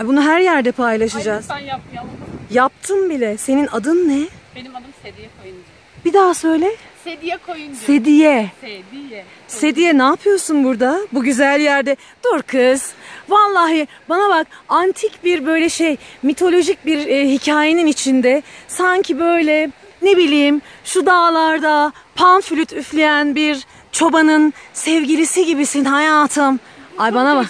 Ay bunu her yerde Ay paylaşacağız. lütfen yapmayalım. Yaptım bile. Senin adın ne? Benim adım Sediye Koyuncu. Bir daha söyle. Sediye Koyuncu. Sediye. Sediye. Sediye ne yapıyorsun burada? Bu güzel yerde. Dur kız. Vallahi bana bak antik bir böyle şey mitolojik bir e, hikayenin içinde sanki böyle ne bileyim şu dağlarda panflüt üfleyen bir çobanın sevgilisi gibisin hayatım. Ay bana bak.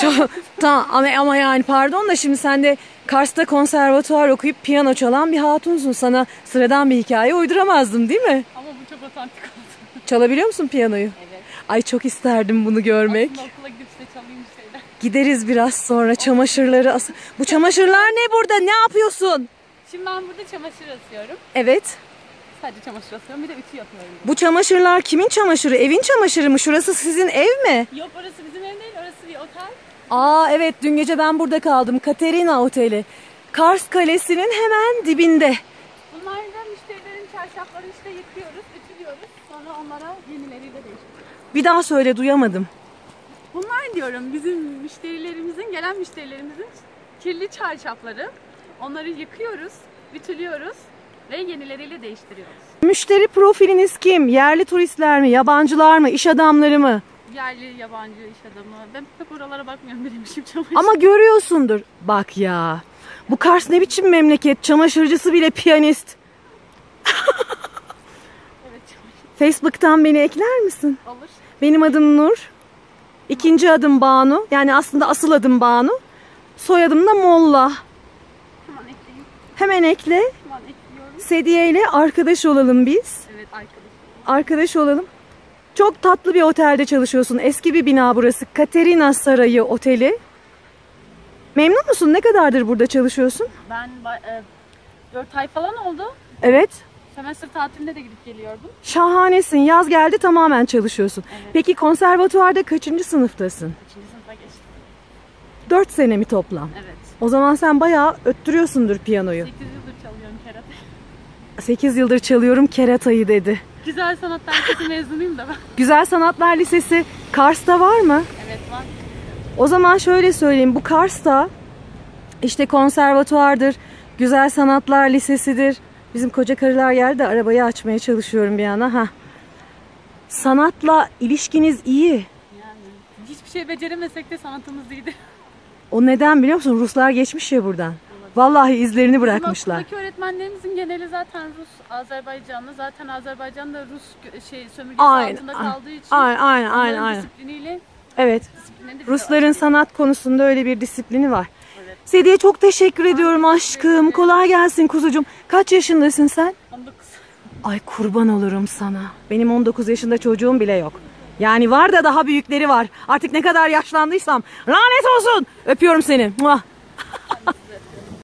Çok, tamam ama, ama yani pardon da şimdi sen de Kars'ta konservatuvar okuyup piyano çalan bir hatunsun. Sana sıradan bir hikaye uyduramazdım değil mi? Ama bu çok otantik oldu. Çalabiliyor musun piyanoyu? Evet. Ay çok isterdim bunu görmek. Aslında okula gidip size çalayım bir şeyler. Gideriz biraz sonra çamaşırları as- Bu çamaşırlar ne burada? Ne yapıyorsun? Şimdi ben burada çamaşır asıyorum. Evet. Sadece çamaşır asıyorum. Bir de ütü yapıyorum. Bu çamaşırlar kimin çamaşırı? Evin çamaşırı mı? Şurası sizin ev mi? Yok orası bizim ev otel. Aa evet dün gece ben burada kaldım. Katerina Oteli. Kars Kalesi'nin hemen dibinde. Bunlar da müşterilerin çarşaflarını işte yıkıyoruz, ütülüyoruz. Sonra onlara yenileriyle değiştiriyoruz. Bir daha söyle duyamadım. Bunlar diyorum bizim müşterilerimizin, gelen müşterilerimizin kirli çarşafları. Onları yıkıyoruz, ütülüyoruz ve yenileriyle değiştiriyoruz. Müşteri profiliniz kim? Yerli turistler mi? Yabancılar mı? İş adamları mı? Yerli, yabancı iş adamı. Ben pek oralara bakmıyorum benim işim çamaşır. Ama görüyorsundur. Bak ya. Bu Kars ne biçim memleket? Çamaşırcısı bile piyanist. Evet çamaşır. Facebook'tan beni ekler misin? Olur. Benim adım Nur. İkinci adım Banu. Yani aslında asıl adım Banu. Soyadım da Molla. Hemen ekleyeyim. Hemen ekle. Hemen ekliyorum. Sediye ile arkadaş olalım biz. Evet arkadaşım. Arkadaş olalım. Çok tatlı bir otelde çalışıyorsun. Eski bir bina burası. Katerina Sarayı Oteli. Memnun musun? Ne kadardır burada çalışıyorsun? Ben e, 4 ay falan oldu. Evet. Semester tatilinde de gidip geliyordum. Şahanesin. Yaz geldi tamamen çalışıyorsun. Evet. Peki konservatuvarda kaçıncı sınıftasın? 3. sınıfa geçtim. 4 sene mi toplam? Evet. O zaman sen bayağı öttürüyorsundur piyanoyu. 8 yıldır çalıyorum kerate. 8 yıldır çalıyorum keratayı dedi. Güzel sanatlar lisesi mezunuyum da ben. Güzel Sanatlar Lisesi Kars'ta var mı? Evet var. O zaman şöyle söyleyeyim. Bu Kars'ta işte konservatuvardır, Güzel Sanatlar Lisesi'dir. Bizim koca karılar geldi arabayı açmaya çalışıyorum bir yana. Ha. Sanatla ilişkiniz iyi. Yani hiçbir şey beceremesek de sanatımız iyiydi. O neden biliyor musun? Ruslar geçmiş ya buradan. Vallahi izlerini Bizim bırakmışlar. okuldaki öğretmenlerimizin geneli zaten Rus, Azerbaycanlı. Zaten Azerbaycan da Rus şey sömürgesi Aynen, altında kaldığı için Aynen, aynen, aynen, aynen. disipliniyle Evet. Rusların sanat konusunda öyle bir disiplini var. Evet. Sediye çok teşekkür ediyorum aşkım. Kolay gelsin kuzucum. Kaç yaşındasın sen? 19. Ay kurban olurum sana. Benim 19 yaşında çocuğum bile yok. Yani var da daha büyükleri var. Artık ne kadar yaşlandıysam lanet olsun. Öpüyorum seni. Muah.